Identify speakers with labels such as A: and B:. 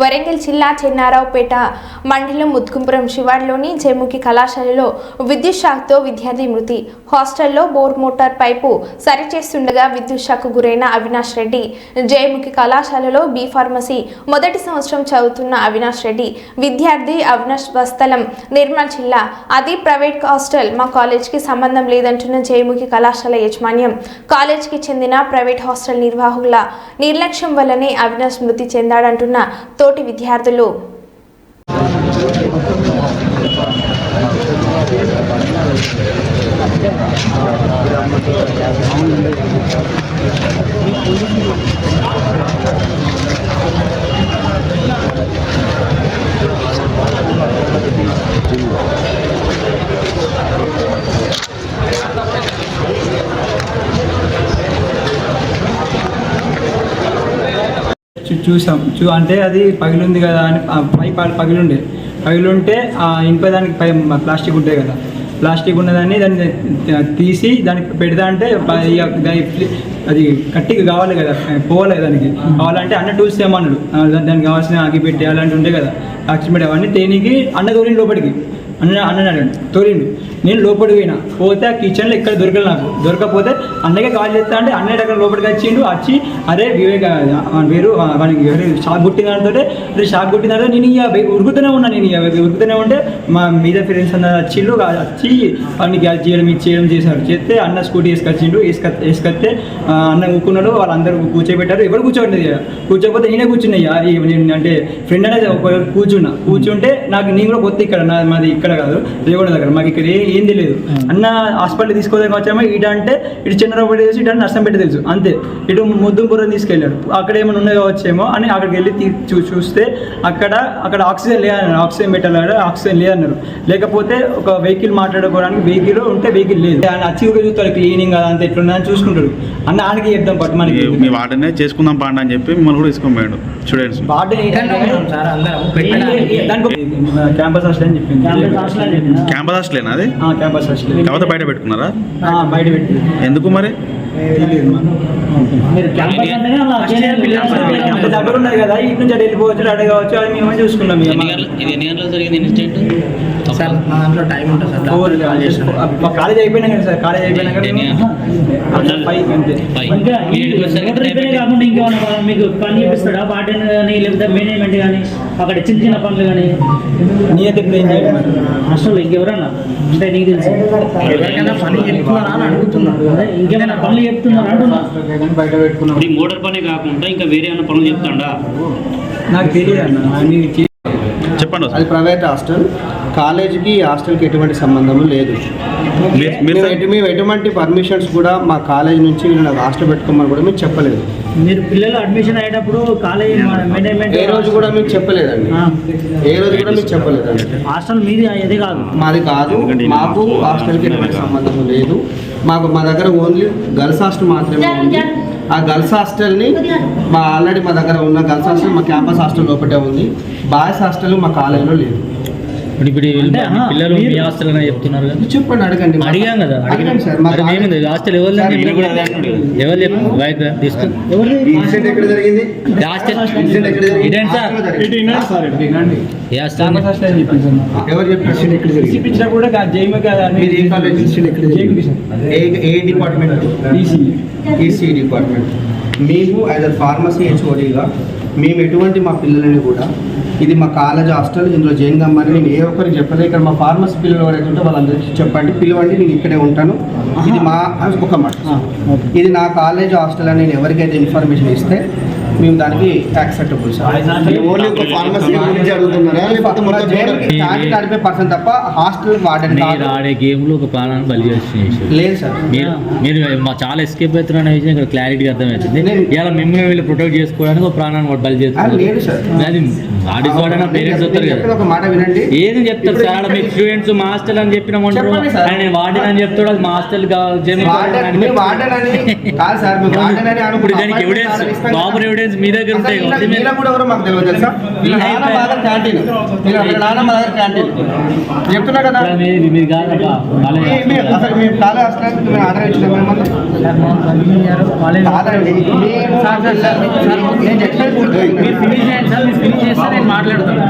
A: వరంగల్ జిల్లా చెన్నారావుపేట మండలం ముత్కుంపురం శివార్లోని జయముఖి కళాశాలలో విద్యుత్ షాక్తో విద్యార్థి మృతి. హాస్టల్లో బోర్ మోటార్ పైపు సరిచేస్తుండగా విద్యుత్ షాక్ గురైన అవినాష్ రెడ్డి. జయముఖి కళాశాలలో బి ఫార్మసీ మొదటి సంవత్సరం చదువుతున్న అవినాష్ రెడ్డి. విద్యార్థి అవినాష్ బస్తలం నిర్మల్ జిల్లా. అది ప్రైవేట్ హాస్టల్. మా కాలేజ్కి సంబంధం లేదంటున్న జయముఖి కళాశాల యాజమాన్యం కాలేజ్కి చెందిన ప్రైవేట్ హాస్టల్ నిర్వాహకుల నిర్లక్ష్యం వల్లనే అవినాష్ మృతి చెందాడంటున్న తోటి విద్యార్థులు.
B: చూసాం. చూ అంటే అది పగిలింది కదా అని ఆ పై పగిలుండే. పగిలుంటే ఆ ఇనుప దానికి పై ప్లాస్టిక్ ఉంటాయి కదా. ప్లాస్టిక్ ఉన్నదాన్ని దాన్ని తీసి దానికి పెడతా అంటే ఇక అది కట్టికి కావాలి కదా. పోవాలి దానికి. కావాలంటే అన్న టూల్స్ ఏమన్నాడు. దానికి కావాల్సిన అగిపెట్టి అలాంటివి ఉంటాయి కదా. అక్షిపెట్టి అవన్నీ తేనికి అన్న దూరిని లోపలికి. అన్న అన్నాడు తోలిండు. నేను లోపలికి పోయినా. పోతే ఆ కిచెన్లో ఎక్కడ దొరకలేదు నాకు. దొరకకపోతే అన్నయ్య కాల్ చేస్తా అంటే అన్నయ్య దగ్గర లోపలికి వచ్చిండు. వచ్చి అరే వివేక వేరు వానికి షాక్ కొట్టిన దాంతో అరే షాక్ కొట్టిన నేను ఇక ఉరుకుతూనే ఉన్నా నేను ఇక. ఉరుకుతూనే ఉంటే మా మీద ఫ్రెండ్స్ అందరు వచ్చిండు. వచ్చి వాడికి అది చేయడం ఇది చేయడం చేశారు చేస్తే అన్న స్కూటీ వేసుకొచ్చిండు. వేసుక వేసుకొస్తే అన్న కూకున్నాడు వాళ్ళందరూ కూర్చోబెట్టారు. ఎవరు కూర్చోండి ఇక. కూర్చోకపోతే నేనే కూర్చున్నాయి అంటే ఫ్రెండ్ అనేది ఒక కూర్చున్నా. కూర్చుంటే నాకు నేను కూడా కొత్త ఇక్కడ నాది మాది ఇక్కడ కాదు రేగొండ దగ్గర. మాకు ఇక్కడ ఏ- ఏం తెలియదు అన్న హాస్పిటల్ తీసుకోదానికి వచ్చామో? ఇటు అంటే ఇటు చిన్నరావు తెలుసు ఇటు అంటే నర్సంపేట తెలుసు. అంతే. ఇటు ముద్దుంపురం తీసుకెళ్ళాడు. అక్కడ ఏమైనా ఉన్నాయి కావచ్చేమో అని అక్కడికి వెళ్ళి చూ చూస్తే అక్కడ అక్కడ ఆక్సిజన్ లేదన్నారు ఆక్సిజన్ పెట్టాలి ఆక్సిజన్ లేదన్నారు. లేకపోతే ఒక వెహికల్ మాట్లాడుకోవడానికి వెహికల్ ఉంటే వెహికల్ లేదు. ఆయన వచ్చి కూడా చూస్తారు క్లీనింగ్ అదంతా ఎట్లుందని అని చూసుకుంటాడు. అన్న ఆయనకి చెప్తాం పట్టు మనకి.
C: మీ- చేసుకుందాం పాండ అని చెప్పి మిమ్మల్ని కూడా తీసుకొని పోయాడు స్టూడెంట్స్
B: వార్డెన్ క్యాంపస్ అని చెప్పింది.
C: క్యాంపస్ హాస్టలేనా అది?
B: ఆ, క్యాంపస్ హాస్టల్.
C: కాకపోతే బయట పెట్టుకున్నారా?
B: ఆ, బయట పెట్టి
C: ఎందుకు మరి?
B: తెలియదు అంటే దగ్గర కదా. ఇటు నుంచి వెళ్ళిపోవచ్చు అది మేము చూసుకున్నాం ఇక
D: ఎన్ని గంటలు ఇది ఎన్ని గంటలకు జరిగింది ఇన్సిడెంట్
E: సార్ మా దాంట్లో టైం ఉంటుంది సార్.
B: Four, మా కాలేజ్ అయిపోయినా కదా సార్. కాలేజ్ అయిపోయినా
F: కాకుండా మీకు పని చేపిస్తాడా? వార్డెన్ కానీ లేకపోతే మేనేజ్మెంట్ కానీ అక్కడ చిన్న చిన్న పనులు కానీ
B: నీ ఇప్పుడు ఏం చేయాలి?
F: అసలు ఇంకెవరన్నా అంటే నీకు తెలుసు.
E: ఎవరికైనా పని చెప్తున్నారా అని అడుగుతున్నాడు
F: అదే ఇంకేమైనా పనులు చెప్తున్నారు అంటున్నా?
B: బయట పెట్టుకున్నాం
D: ఈ మోటార్ పనే కాకుండా ఇంకా వేరే ఏమైనా పనులు చెప్తాడా?
B: నాకు తెలియదు అన్న.
C: చెప్పండి
G: అది. Private hostel. కాలేజీకి హాస్టల్కి ఎటువంటి సంబంధం లేదు. మేము ఎటు- మేము ఎటువంటి పర్మిషన్స్ కూడా మా కాలేజ్ నుంచి వీళ్ళు నాకు హాస్టల్ పెట్టుకోమని కూడా మేము చెప్పలేదు.
F: మీరు పిల్లలు అడ్మిషన్ అయ్యేటప్పుడు కాలేజ్ మేనేజ్మెంట్
G: ఏ రోజు కూడా మీకు చెప్పలేదండి. ఏ రోజు కూడా మీకు చెప్పలేదండి.
F: హాస్టల్ మీది ఇది కాదు.
G: మాది కాదు. మాకు హాస్టల్కి ఎటువంటి సంబంధం లేదు. మాకు మా దగ్గర ఓన్లీ గర్ల్స్ హాస్టల్ మాత్రమే ఉంది. ఆ గర్ల్స్ హాస్టల్ని మా ఆల్రెడీ మా దగ్గర ఉన్న గర్ల్స్ హాస్టల్ మా క్యాంపస్ హాస్టల్ ఒకటే ఉంది. బాయ్స్ హాస్టల్ మా కాలేజీలో లేదు.
H: ఇప్పుడు పిల్లలు మీ హాస్టల్ అని చెప్తున్నారు కదా.
G: చెప్పండి అడగండి.
H: అడిగాం కదా
G: అడిగాం. సార్
H: మేముంది హాస్టల్ ఎవరు. ఎవరు చెప్పు బైక్ తీసుకో.
F: ఎవరిది
G: ఈ ఇన్సిడెంట్ ఎక్కడ జరిగింది?
H: హాస్టల్
G: ఇన్సిడెంట్ ఎక్కడ జరిగింది?
H: ఇదేంటి సార్?
G: హాస్టల్లో జరిగింది.
H: ఏ
G: చెప్పారు డిపార్ట్మెంట్?
B: ఈసీ.
G: EC department. మేము యాజ్ అ ఫార్మసీ హెచ్ఓడిగా మేము ఎటువంటి మా పిల్లలని కూడా ఇది మా కాలేజ్ హాస్టల్ ఇందులో జైన్ గమ్మని నేను ఏ ఒక్కరికి చెప్పలేదు ఇక్కడ మా ఫార్మసీ పిల్లలు ఎవరైతే ఉంటే వాళ్ళందరికీ చెప్పండి. పిలవండి నేను ఇక్కడే ఉంటాను. ఇది మా ఒక మాట. ఇది నా కాలేజ్ హాస్టల్ అని నేను ఎవరికైతే ఇన్ఫర్మేషన్ ఇస్తే మేము దానికి యాక్సెప్టబుల్ సార్ ఓన్లీ ఒక ఫార్మసీ గురించి అడుగుతున్నారా. లేకపోతే మొత్తం పర్సన్ తప్ప హాస్టల్ వాడని
H: మీరు ఆడే గేమ్లో ఒక ప్రాణాన్ని బలి చేసి
G: లేదు సార్
H: మీరు మీరు మా చాలా ఎస్కేప్ అవుతున్న విషయం ఇక్కడ క్లారిటీగా అర్థమవుతుంది.
G: నేను-
H: ఇలా మిమ్మల్ని వీళ్ళు ప్రొటెక్ట్ చేసుకోవడానికి ఒక ప్రాణాన్ని బలి చేస్తారు
G: లేదు సార్
H: ఆడిపోవడానికి పేరెంట్స్ వస్తారు
G: నేను
H: కదా
G: ఒక మాట వినండి
H: ఏది చెప్తారు సార్ ఆడ మీ స్టూడెంట్స్ అని చెప్పిన. ఆయన వార్డెన్ అని చెప్తాడు అది మా హాస్టల్
G: వార్డెన్- మీ వార్డెన్ అని కాదు సార్ మీ వార్డెన్ అని అనుకుంటే
H: ఇప్పుడు దానికి ఎవిడెన్స్
G: కదా.
H: ప్రాపర్ ఎవిడెన్స్ మీ దగ్గర ఉంటాయి
G: అసలు
H: మీరు-
G: వీళ్ళ కూడా ఎవరో మాకు తెలియదు తెలుసా వీళ్ళ నాన్న మా దగ్గర క్యాంటీన్ వీళ్ళ వీళ్ళ నాన్న మా దగ్గర క్యాంటీన్ చెప్తున్నా కదా
H: మీరు మీరు
G: మీ- మీ- అసలు మేము ఆర్డర్ ఇచ్చినాం మేము నేను చెప్పేది. చేస్తే నేను మాట్లాడతాను.